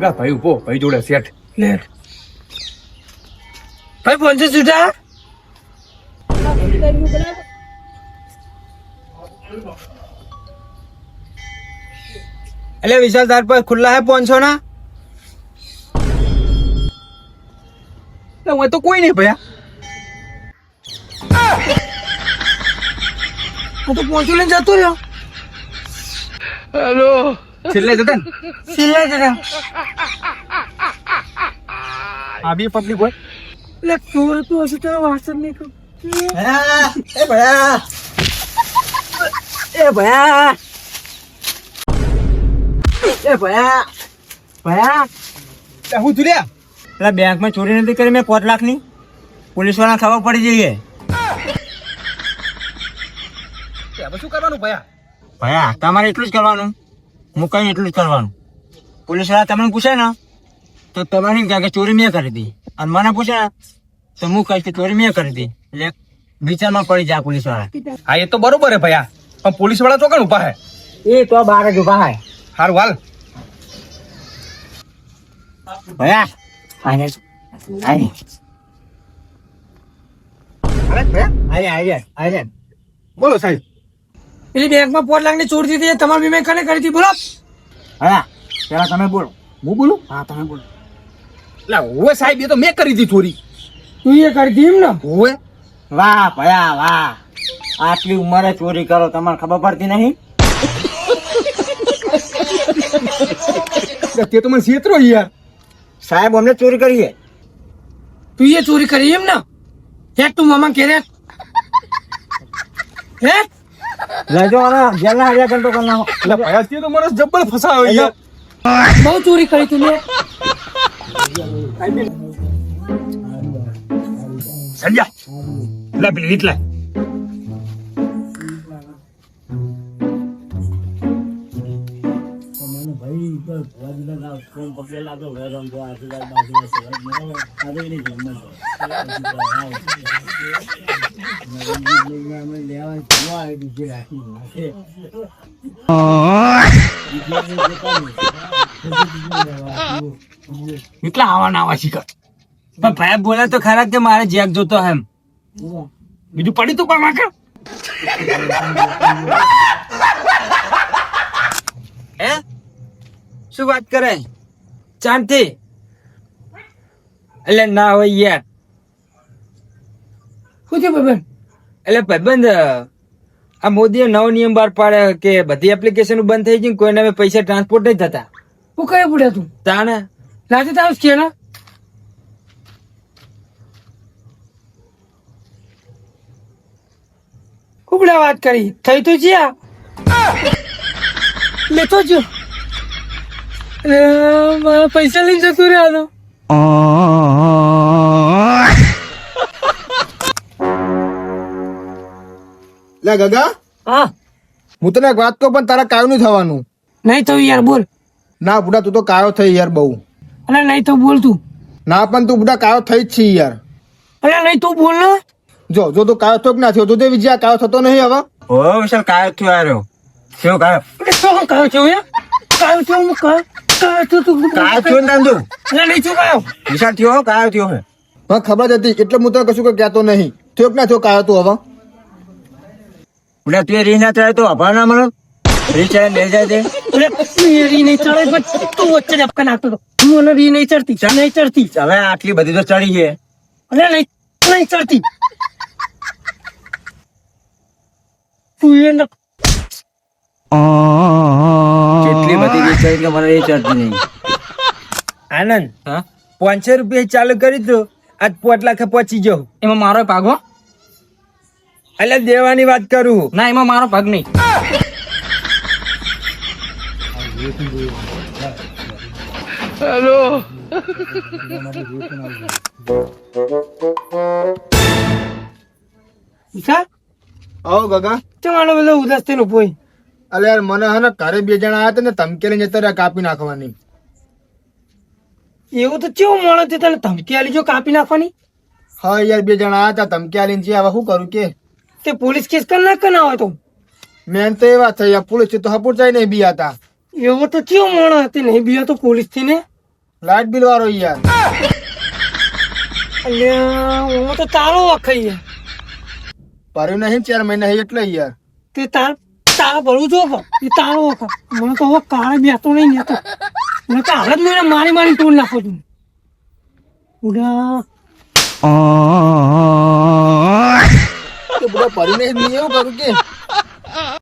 ગગા ભાઈ ઊભો, ભાઈ જોડે સેટ લે ભાઈ પાંચસો છૂટા એટલે વિશાલ તાર પર ખુલ્લા હે પાંચસો ના? હું તો કોઈ નહીં ભયા. હું તો પહોંચું લઈને જતો રહ્યો. છેલ્લે જતા ને? આ બી પબ્લિક હોય એટલે ચોર તો હશે તો વાસ જ નહીં કરું એ ભયા. એ ભયા. એ ભયા. ભયા. એટલે હું જુલ્યા પેલા બેંકમાં ચોરી નથી કરી મેં પાંચ લાખની. પોલીસવાળા ખબર પડી જઈએ. શું કરવાનું ભયા? ભયા તમારે એટલું જ કરવાનું. હું કઈ એટલું જ કરવાનું? પોલીસવાળા તમને પૂછે ને તો તમારે કહે કે ચોરી મેં કરી હતી અને મને પૂછે ને તો હું કહીશ કે ચોરી મેં કરી હતી એટલે વિચારમાં પડી જાય પોલીસવાળા. હા એ તો બરોબર હે ભયા. પણ પોલીસવાળા ચોકણ ઊભા હે? એ તો બાર જ ઊભા હે. હારું હાલ. ભયા આને આને અરે ભયા આને આને આને. બોલો સાહેબ. પેલી બેંકમાં પાંચ લાખની ચોરી દીધી તમારી વીમે કને કરી હતી બોલો. હા પેલા તમે બોલો. હું બોલું? હા તમે બોલો. એટલે ઓવે સાહેબ એ તો મેં કરી હતી ચોરી. તું એ કરી હતી એમ ને? ઓવે વાહ ભયા વાહ. આટલી ઉંમરે ચોરી કરો તમારે ખબર પડતી નહીં? તે તો મને છેતરો યાર. સાહેબ અમને ચોરી કરીએ. તું એ ચોરી કરી એમ ને? હેટ તું મામા કે રે હેટ. લેજો અને જેલના હાજર ઘંટો કરી નાખો એટલે ભયા તો મને જબ્બર ફસાવે યાર બહુ ચોરી કરી તું ને સંજય લે આવા ના આવા શીખ પણ ભાઈ બોલે તો ખરા કે મારે જેક જોતો એમ. બીજું પડી તું પણ હે? શું વાત કરે? ચાંદથી એટલે ના હોય યાર. શું છે ભાઈબંધ? એટલે ભાઈબંધ આ મોદીએ નવો નિયમ બહાર પાડ્યો કે બધી એપ્લિકેશન બંધ થઈ ગઈ કોઈને હવે પૈસા ટ્રાન્સપોર્ટ નહીં થતા. હું કઈ પડ્યા તું? તાને લાજે તાવ કે ને? ઉપડા વાત કરી. થઈ તો જ્યાં લેતો જો. પૈસા લઈને જતું રહ્યા લે ગગા. હા. હું તને એક વાત કહું પણ તારા કાયો નહીં થવાનું. નહીં થયું યાર બોલ. ના બુડા તું તો કાયો થઈ યાર બહુ. અરે નહીં તો બોલ તું. ના પણ તું બુડા કાયો થઈ જ છે યાર. અરે નહીં તું બોલ ને. જો જો તું કાયો થયો કે ના થયો? તો તે વિજયા કાયો થતો નહીં હવે. ઓ વિશાલ કાયો થયો આર્યો શું કાયો. એટલે શું કાયો થયો યાર? કાયો થયો હું કાયો કયો છો તું કાયો થયો ને અરે નહીં થયો કાયો. વિશાલ થયો કાયો થયો હે. મને ખબર જ હતી એટલે હું તને કશું કહેતો નહીં. થયો કે ના થયો કાયો તું હવે? એટલે તું રી ના થાય તો અભાર ના મળે? રી ચાલે બે જાય દે રી નહીં ચડે તું વચ્ચે ઝપકા નાખતો હતો. હું મને રી નહીં ચડતી. નહીં ચડતી. હવે આટલી બધી તો ચડી છે. અરે નહીં નહીં ચડતી. તું એ ન- કેટલી બધી રી ચડી કે મને રી ચડતી નહીં? આનંદ હા? પાંચસો રૂપિયા ચાલુ કરી દો. આજ પોટ લાખે પહોંચી જાઉં. એમાં મારો ભાગ? હો એટલે દેવાની વાત કરું. ના એમાં મારો ભાગ નહીં. હેલો આવો ગગા. તમારો બધો ઉદાસ થઈને ઊભો. અલે યાર મને હે ને ઘરે બે જણા આવ્યા હતા ને ધમકી લઈને જતા રહ્યા કાપી નાખવાની. એવું તો કેવું માણસ છે તને ધમકી આલી જો કાપી નાખવાની? હા યાર બે જણા આવ્યા હતા ધમકી આલીને છે હવે શું કરું કે? તે પોલીસ કેસ કર ના કના હોય તો. મેન તો એવા થઈ પોલીસ તો હપુર જાય નહીં બી હતા એવો તો કેવો માણસ હતી નહીં બીજો તો પોલીસથી ને? લાઇટ બિલ વાળો યાર. અલ્યા હું તો તારો વખાઈ યાર ભર્યું નહીં ચાર મહિના એટલે યાર. તે તાર તારા ભરું જો એ તારો વખા મને તો હવે કાળે બેસતો નહીં ને તો. મને તો હાલત મને મારી મારી ટોલ નાખો છું. ઉડા. બધા મેં એવું કરું કે?